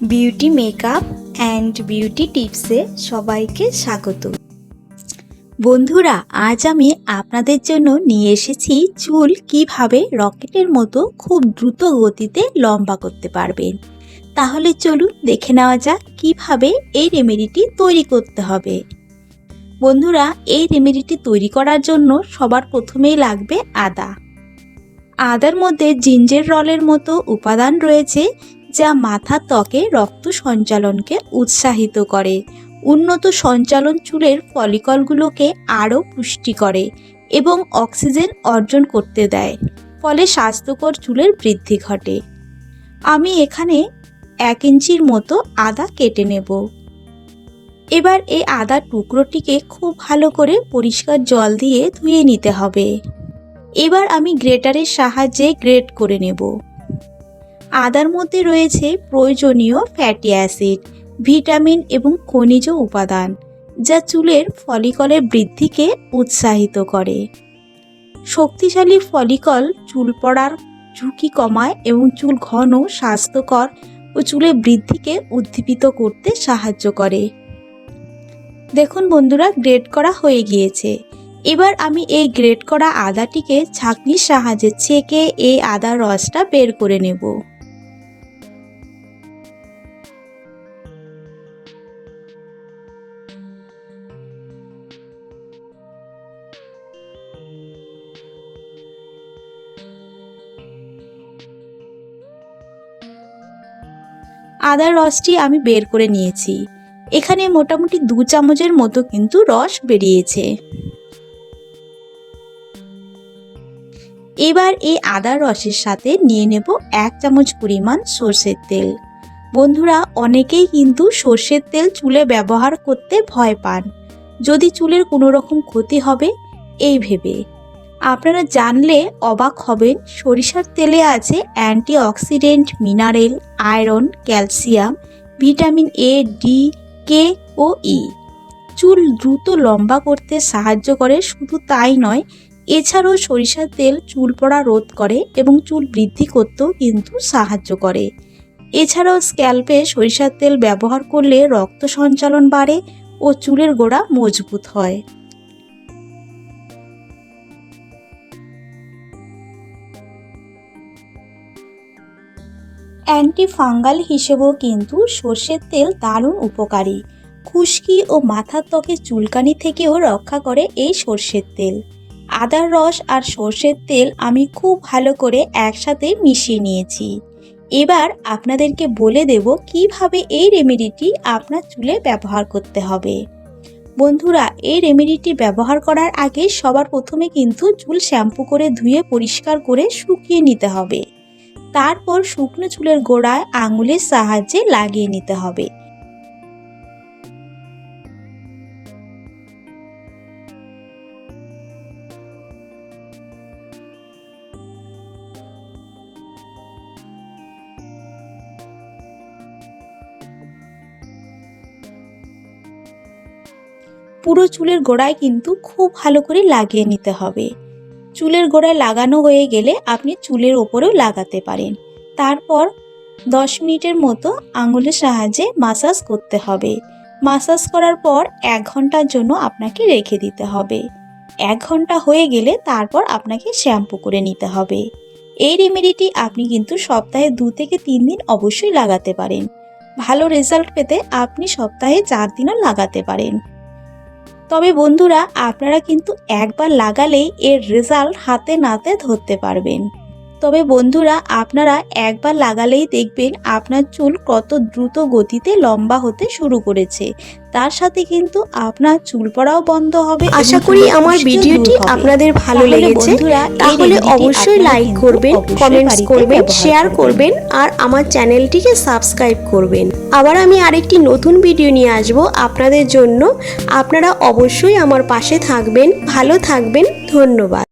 Beauty makeup and beauty টিপসে সবাইকে স্বাগত। বন্ধুরা, আজ আমি আপনাদের জন্য নিয়ে এসেছি চুল কীভাবে রকেটের মতো খুব দ্রুত গতিতে লম্বা করতে পারবেন। তাহলে চলুন দেখে নেওয়া যাক কীভাবে এই রেমেডিটি তৈরি করতে হবে। বন্ধুরা, এই রেমেডিটি তৈরি করার জন্য সবার প্রথমেই লাগবে আদা। আদার মধ্যে জিঞ্জের রলের মতো উপাদান রয়েছে যা মাথা ত্বকে রক্ত সঞ্চালনকে উৎসাহিত করে। উন্নত সঞ্চালন চুলের ফলিকলগুলোকে আরও পুষ্টি করে এবং অক্সিজেন অর্জন করতে দেয়, ফলে স্বাস্থ্যকর চুলের বৃদ্ধি ঘটে। আমি এখানে এক ইঞ্চির মতো আদা কেটে নেব। এবার এই আদার টুকরোটিকে খুব ভালো করে পরিষ্কার জল দিয়ে ধুয়ে নিতে হবে। এবার আমি গ্রেটারের সাহায্যে গ্রেট করে নেব। আদার মধ্যে রয়েছে প্রয়োজনীয় ফ্যাটি অ্যাসিড ভিটামিন এবং খনিজ উপাদান, যা চুলের ফলিকলের বৃদ্ধিকে উৎসাহিত করে। শক্তিশালী ফলিকল চুল পড়ার ঝুঁকি কমায় এবং চুল ঘন, স্বাস্থ্যকর ও চুলের বৃদ্ধিকে উদ্দীপিত করতে সাহায্য করে। দেখুন বন্ধুরা গ্রেড করা হয়ে গিয়েছে। এবার আমি এই গ্রেড করা আদাটিকে ছাঁকনির সাহায্যে ছেঁকে এই আদার রসটা বের করে নেব। আদার রসটি আমি বের করে নিয়েছি। এখানে মোটামুটি দু চামচের মতো কিন্তু রস বেরিয়েছে। এবার এই আদার রসের সাথে নিয়ে নেব এক চামচ পরিমাণ সর্ষের তেল। বন্ধুরা, অনেকেই কিন্তু সর্ষের তেল চুলে ব্যবহার করতে ভয় পান। যদি চুলের কোনো রকম ক্ষতি হবে, এই ভেবে। আপনারা জানলে অবাক হবেন, সরিষার তেলে আছে antioxidant mineral, iron, calcium, vitamin A D K O E চুল দ্রুত লম্বা করতে সাহায্য করে, শুধু তাই নয়, এছাড়াও সরিষার তেল চুল পড়া রোধ করে এবং চুল বৃদ্ধি করতেও কিন্তু সাহায্য করে। এছাড়াও স্ক্যাল্পে সরিষার তেল ব্যবহার করলে রক্ত সঞ্চালন বাড়ে ও চুলের গোড়া মজবুত হয়। অ্যান্টি ফাঙ্গাল হিসেবেও কিন্তু সর্ষের তেল দারুণ উপকারী। খুশকি ও মাথার ত্বকে চুলকানি থেকেও রক্ষা করে এই সর্ষের তেল। আদার রস আর সর্ষের তেল আমি খুব ভালো করে একসাথে মিশিয়ে নিয়েছি। এবার আপনাদেরকে বলে দেব কীভাবে এই রেমেডিটি আপনার চুলে ব্যবহার করতে হবে। বন্ধুরা, এই রেমেডিটি ব্যবহার করার আগে সবার প্রথমে কিন্তু চুল শ্যাম্পু করে ধুয়ে পরিষ্কার করে শুকিয়ে নিতে হবে। তারপর শুকনো চুলের গোড়ায় আঙুলের সাহায্যে লাগিয়ে নিতে হবে। পুরো চুলের গোড়ায় কিন্তু খুব ভালো করে লাগিয়ে নিতে হবে। চুলের গোড়ায় লাগানো হয়ে গেলে আপনি চুলের ওপরেও লাগাতে পারেন। তারপর দশ মিনিটের মতো আঙুলের সাহায্যে মাসাজ করতে হবে। মাসাজ করার পর এক ঘণ্টার জন্য আপনাকে রেখে দিতে হবে। এক ঘণ্টা হয়ে গেলে তারপর আপনাকে শ্যাম্পু করে নিতে হবে। এই রেমেডিটি আপনি কিন্তু সপ্তাহে দু থেকে তিন দিন অবশ্যই লাগাতে পারেন। ভালো রেজাল্ট পেতে আপনি সপ্তাহে চার দিনও লাগাতে পারেন। তবে বন্ধুরা আপনারা কিন্তু একবার লাগালেই এর রেজাল্ট হাতে নাতে ধরতে পারবেন। তবে বন্ধুরা আপনারা একবার লাগালেই দেখবেন আপনার চুল কত দ্রুত গতিতে লম্বা হতে শুরু করেছে। তার সাথে কিন্তু আপনার চুল পড়াও বন্ধ হবে আশা করি আমার ভিডিওটি আপনাদের ভালো লেগেছে। তাহলে অবশ্যই লাইক করবেন কমেন্টস করবেন শেয়ার। করবেন আর আমার চ্যানেলটিকে সাবস্ক্রাইব করবেন। আবার আমি আরেকটি নতুন ভিডিও নিয়ে আসব আপনাদের জন্য। আপনারা অবশ্যই আমার পাশে থাকবেন। ভালো থাকবেন। ধন্যবাদ।